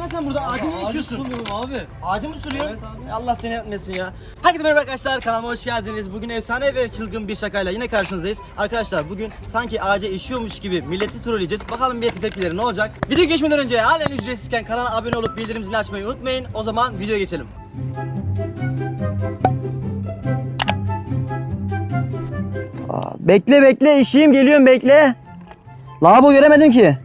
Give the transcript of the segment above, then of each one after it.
lan sen burada? Ağacı mı Ağacı işiyorsun? suluyorum abi. Ağacı mı sürüyorsun? Evet abi. Allah seni yapmasın ya. Herkese merhaba arkadaşlar kanalıma hoş geldiniz. Bugün efsane ve çılgın bir şakayla yine karşınızdayız. Arkadaşlar bugün sanki ağaca işiyormuş gibi milleti trolleyeceğiz. Bakalım bir tepkileri ne olacak? Video geçmeden önce halen ücretsizken kanala abone olup bildirim zilini açmayı unutmayın. O zaman videoya geçelim. bekle bekle işim geliyorum bekle. Lavabo göremedim ki.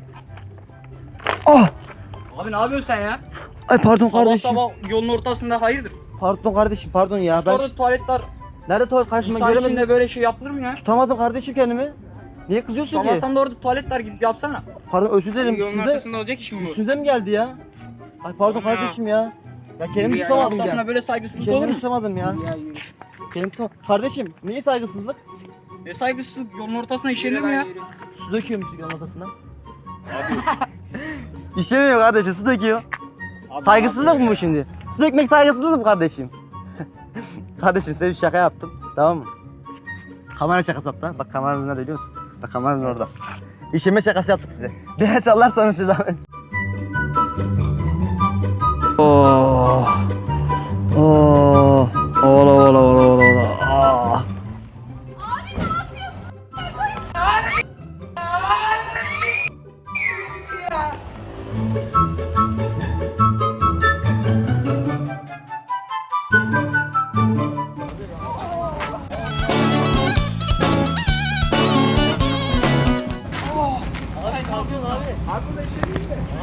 Abi ne yapıyorsun sen ya? Ay pardon Sabah kardeşim. sabah yolun ortasında hayırdır? Pardon kardeşim pardon ya. Ben Orada tuvaletler nerede tuvalet karşıma insan göremedim. içinde böyle şey yapılır mı ya? Tutamadım kardeşim kendimi. Niye kızıyorsun Sabah ki? sen de orada tuvaletler gidip yapsana. Pardon özür dilerim. Yolun Üstünüze, ortasında olacak iş mi bu? üstünüze mi geldi ya? Ay pardon ya. kardeşim ya. Ya kendimi Yolun tutamadım ya. böyle saygısızlık olur Kendimi mu? tutamadım ya. Ya. Kendimi tutamadım. Kardeşim niye saygısızlık? E saygısızlık yolun ortasına işenir mi ya? Su döküyormuş yolun ortasına. İşemiyor kardeşim su döküyor. Saygısızlık mı bu şimdi? Su dökmek saygısızlık mı kardeşim? kardeşim size bir şaka yaptım. Tamam mı? Kamera şakası hatta. Bak kameramız nerede biliyor musun? Bak kameramız orada. İşeme şakası yaptık size. Bir sallarsanız size zahmet. Oh. Oh.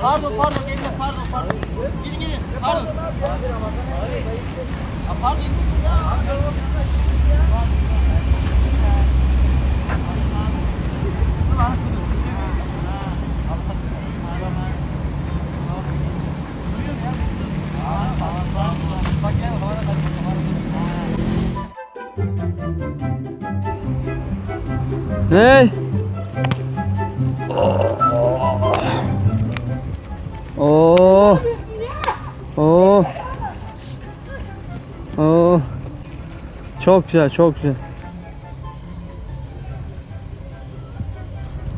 Pardon pardon gençler pardon pardon. Gidin gidin pardon. Ya pardon. Ne? Çok güzel, çok güzel.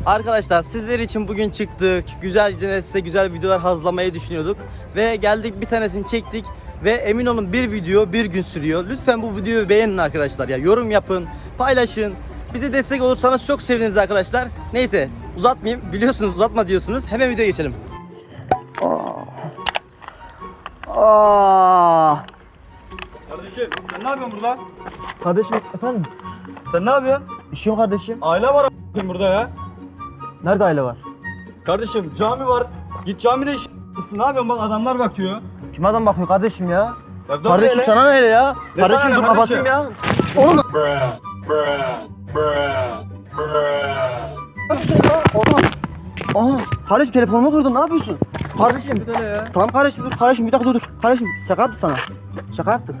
Arkadaşlar sizler için bugün çıktık. Güzelce size güzel videolar hazırlamayı düşünüyorduk. Ve geldik bir tanesini çektik. Ve emin olun bir video bir gün sürüyor. Lütfen bu videoyu beğenin arkadaşlar ya. Yorum yapın, paylaşın. Bize destek olursanız çok seviniriz arkadaşlar. Neyse uzatmayayım. Biliyorsunuz uzatma diyorsunuz. Hemen videoya geçelim. Aa. Kardeşim sen ne yapıyorsun burada? Kardeşim efendim. Sen ne yapıyorsun? İşim yok kardeşim. Aile var a**ayım burada ya. Nerede aile var? Kardeşim cami var. Git camide iş Ne yapıyorsun bak adamlar bakıyor. Kim adam bakıyor kardeşim ya? Ya kardeşim sana ne öyle ya? Ne kardeşim dur kardeşim? kapatayım ya. Oğlum bruh, bruh, bruh, bruh. Aha. Kardeşim telefonumu kırdın ne yapıyorsun? Kardeşim. Böyle ya. Tamam kardeşim dur kardeşim bir dakika dur dur. Kardeşim şaka yaptık sana. Şaka yaptık.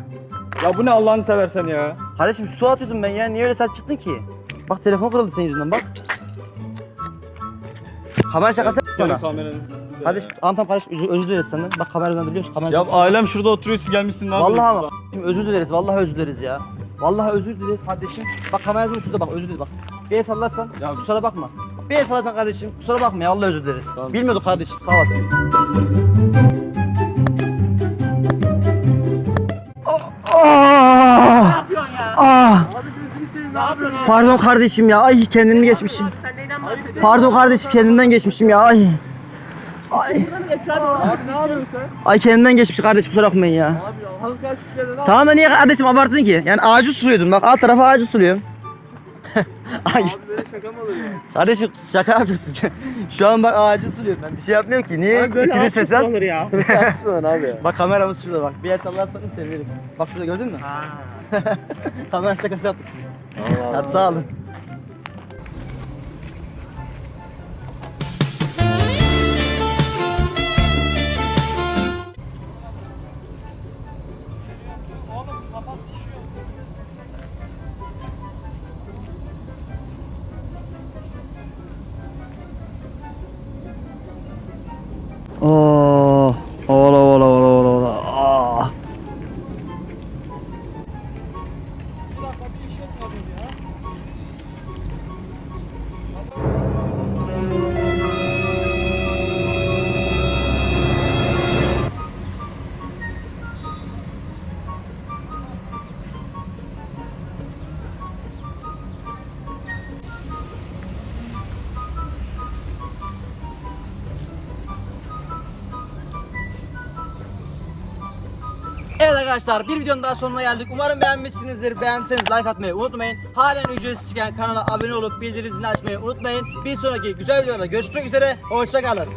Ya bu ne Allah'ını seversen ya. Kardeşim su atıyordum ben ya. Niye öyle sert çıktın ki? Bak telefon kırıldı senin yüzünden bak. Kamera şakası Senin sana. kameranız. Kardeşim tamam tamam kardeşim özür, özür dileriz senden. Bak kameradan biliyorsun. Kamera Ya ailem şurada oturuyor siz gelmişsin ne? Vallahi ama şimdi özür dileriz. Vallahi özür dileriz ya. Vallahi özür dileriz kardeşim. Bak kameranın şurada bak özür dileriz bak. Bir el sallarsan Ya- kusura bakma. Bak, Bir el sallarsan kardeşim kusura bakma ya vallahi özür dileriz. Tamam. Bilmiyorduk kardeşim sağ olasın. Pardon kardeşim ya. Ay kendimi geçmişim. Sen neyden bahsediyorsun? Pardon kardeşim kendimden geçmişim ya. Ay. Ay. Ne? Ay kendimden geçmiş kardeşim kusura bakmayın ya. Abi ne Tamam da niye kardeşim abarttın ki? Yani ağacı suluyordum bak alt tarafa ağacı suluyorum. Ay Abi böyle şaka mı olur ya? kardeşim şaka yapıyorsun sen. Şu an bak ağacı suluyorum ben bir şey yapmıyorum ki. Niye? İçiniz fesat. ya. Yapsın abi ya. Bak kameramız şurada bak. Bir el sallarsanız seviniriz. Bak şurada gördün mü? Kamera şakası yaptık size. Hadi sağ olun. Evet arkadaşlar bir videonun daha sonuna geldik. Umarım beğenmişsinizdir. Beğendiyseniz like atmayı unutmayın. Halen ücretsizken kanala abone olup bildirim zilini açmayı unutmayın. Bir sonraki güzel videoda görüşmek üzere. Hoşçakalın.